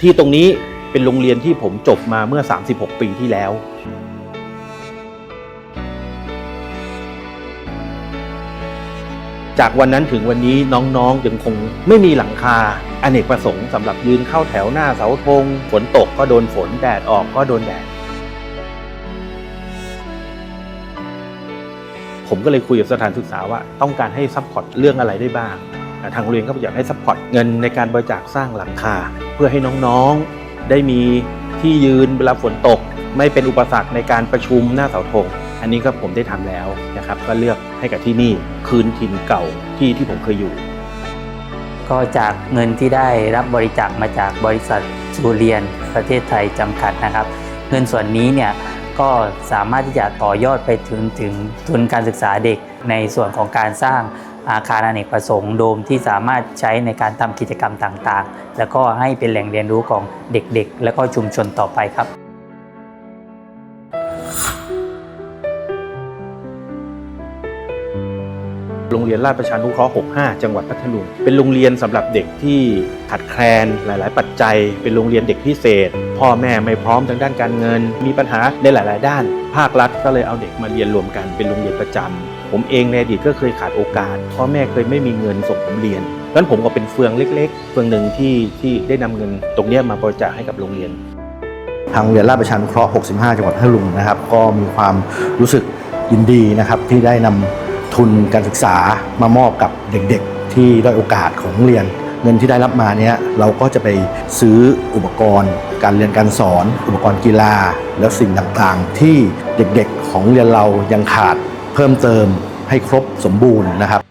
ที่ตรงนี้เป็นโรงเรียนที่ผมจบมาเมื่อ 36 ปีที่แล้ว จากวันนั้นถึงวันนี้น้องๆยังคงไม่มีหลังคาอเนกประสงค์สำหรับยืนเข้าแถวหน้าเสาธงฝนตกก็โดนฝนแดดออกก็โดนแดด ผมก็เลยคุยกับสถานศึกษาว่าต้องการให้ซัพพอร์ตเรื่องอะไรได้บ้าง ทางโรงเรียนก็อยากให้ซัพพอร์ตเงินในการบริจาคสร้างหลังคา เพื่อให้น้องๆได้มีที่ยืนเวลาฝนตก ไม่เป็นอุปสรรคในการประชุมหน้าเสาธงอันนี้ก็ผมได้ทำแล้วนะครับ ก็เลือกให้กับที่นี่คืนถิ่นเก่าที่ที่ผมเคยอยู่ ก็จากเงินที่ได้รับบริจาคมาจากบริษัทซูเรียนประเทศไทยจำกัดนะครับ เงินส่วนนี้เนี่ยก็สามารถที่จะต่อยอดไปถึงถึงทุนการศึกษาเด็กในส่วนของการสร้าง อาคารอเนกประสงค์โดมที่สามารถใช้ในการทำกิจกรรมต่างๆ แล้วก็ให้เป็นแหล่งเรียนรู้ของเด็กๆ และก็ชุมชนต่อไปครับโรงเรียนราชประชานุเคราะห์ 65 จังหวัดพัทลุง เป็นโรงเรียนสำหรับเด็กที่ขาดแคลนหลาย ๆ ปัจจัย เป็นโรงเรียนเด็กพิเศษ พ่อแม่ไม่พร้อมทางด้านการเงิน มีปัญหาในหลาย ๆ ด้าน ภาครัฐก็เลยเอาเด็กมาเรียนรวมกันเป็นโรงเรียนประจำ ผมเองในอดีตก็เคยขาดโอกาส พ่อแม่เคยไม่มีเงินส่งผมเรียนดังนั้นผมก็เป็นเฟืองเล็ก ๆ เฟืองหนึ่งที่ที่ได้นำเงินตรงนี้มาบริจาคให้กับโรงเรียน ทางโรงเรียนราชประชานุเคราะห์ 65 จังหวัดพัทลุงนะครับ ก็มีความรู้สึกยินดีนะครับที่ได้นำทุนการศึกษามามอบกับเด็กๆ ที่ด้อยโอกาสของโรงเรียน เงินที่ได้รับมาเนี้ยเราก็จะไปซื้ออุปกรณ์ การเรียนการสอน อุปกรณ์กีฬา แล้วสิ่งต่างๆ ที่เด็กๆของเรียนเรายังขาดเพิ่มเติม ให้ครบสมบูรณ์นะครับ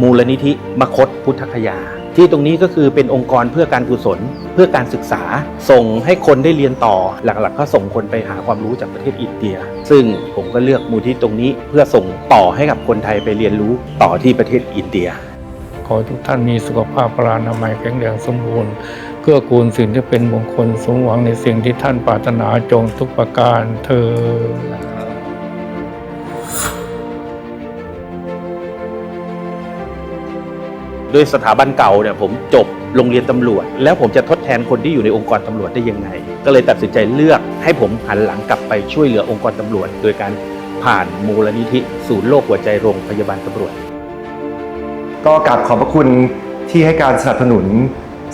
มูลนิธิมคตพุทธคยา ที่ตรงนี้ก็คือเป็นองค์กรเพื่อการกุศล เพื่อการศึกษา ส่งให้คนได้เรียนต่อหลักๆ ก็ส่งคนไปหาความรู้จากประเทศอินเดีย ซึ่งผมก็เลือกมูลที่ตรงนี้เพื่อส่งต่อให้กับคนไทยไปเรียนรู้ต่อที่ประเทศอินเดีย ขอทุกท่านมีสุขภาพพลานามัยแข็งแรงสมบูรณ์เกื้อกูลสิ่งที่เป็นมงคลสมหวังในสิ่งที่ท่านปรารถนาจงทุกประการเธอด้วยสถาบันเก่าเนี่ยผมจบโรงเรียนตำรวจ แล้วผมจะทดแทนคนที่อยู่ในองค์กรตำรวจได้ยังไง ก็เลยตัดสินใจเลือกให้ผมหันหลังกลับไปช่วยเหลือองค์กรตำรวจ โดยการผ่านมูลนิธิศูนย์โรคหัวใจโรงพยาบาลตำรวจ ก็กราบขอบพระคุณที่ให้การสนับสนุน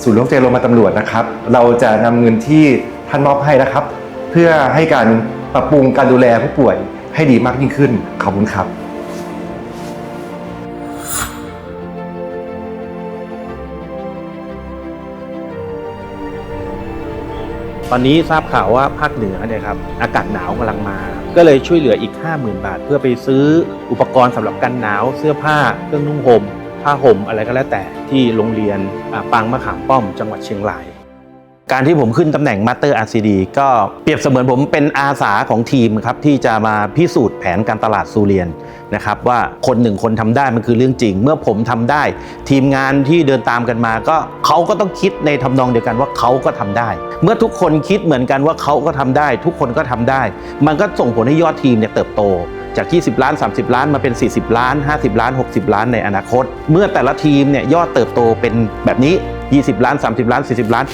ศูนย์โรคใจโรงพยาบาลตำรวจนะครับ เราจะนำเงินที่ท่านมอบให้นะครับ เพื่อให้การปรับปรุงการดูแลผู้ป่วยให้ดีมากยิ่งขึ้น ขอบคุณครับตอนนี้ทราบข่าวว่าภาคเหนือเนี่ยครับอากาศหนาวกำลังมา ก็เลยช่วยเหลืออีก 50,000 บาท เพื่อไปซื้ออุปกรณ์สำหรับกันหนาวเสื้อผ้าเครื่องนุ่งห่ม ผ้าห่มอะไรก็แล้วแต่ที่โรงเรียนปางมะขามป้อมจังหวัดเชียงราย การที่ผมขึ้นตำแหน่งมาสเตอร์ RCD ก็เปรียบเสมือนผมเป็นอาสาของทีมครับที่จะมาพิสูจน์แผนการตลาดซูเรียนนะครับว่าคนหนึ่งคนทำได้มันคือเรื่องจริง เมื่อผมทำได้ ทีมงานที่เดินตามกันมา ก็เขาก็ต้องคิดในทำนองเดียวกันว่าเขาก็ทำได้ เมื่อทุกคนคิดเหมือนกันว่าเขาก็ทำได้ ทุกคนก็ทำได้ มันก็ส่งผลให้ยอดทีมเนี่ยเติบโต จาก 20 ล้าน 30 ล้านมาเป็น 40 ล้าน 50 ล้าน 60 ล้านในอนาคต เมื่อแต่ละทีมเนี่ยยอดเติบโตเป็นแบบนี้ 20 ล้าน 30 ล้าน 40 ล้าน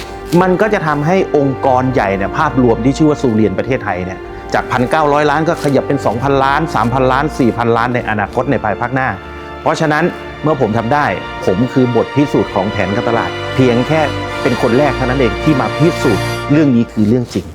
มันก็จะทำให้องค์กรใหญ่เนี่ยภาพรวมที่ชื่อว่าซูเรียนประเทศไทยเนี่ยจาก 1,900 ล้านก็ขยับเป็น 2,000 ล้าน 3,000 ล้าน 4,000 ล้านในอนาคตในภายภาคหน้า เพราะฉะนั้นเมื่อผมทำได้ ผมคือบทพิสูจน์ของแผนการตลาด เพียงแค่เป็นคนแรกเท่านั้นเองที่มาพิสูจน์เรื่องนี้คือเรื่องจริง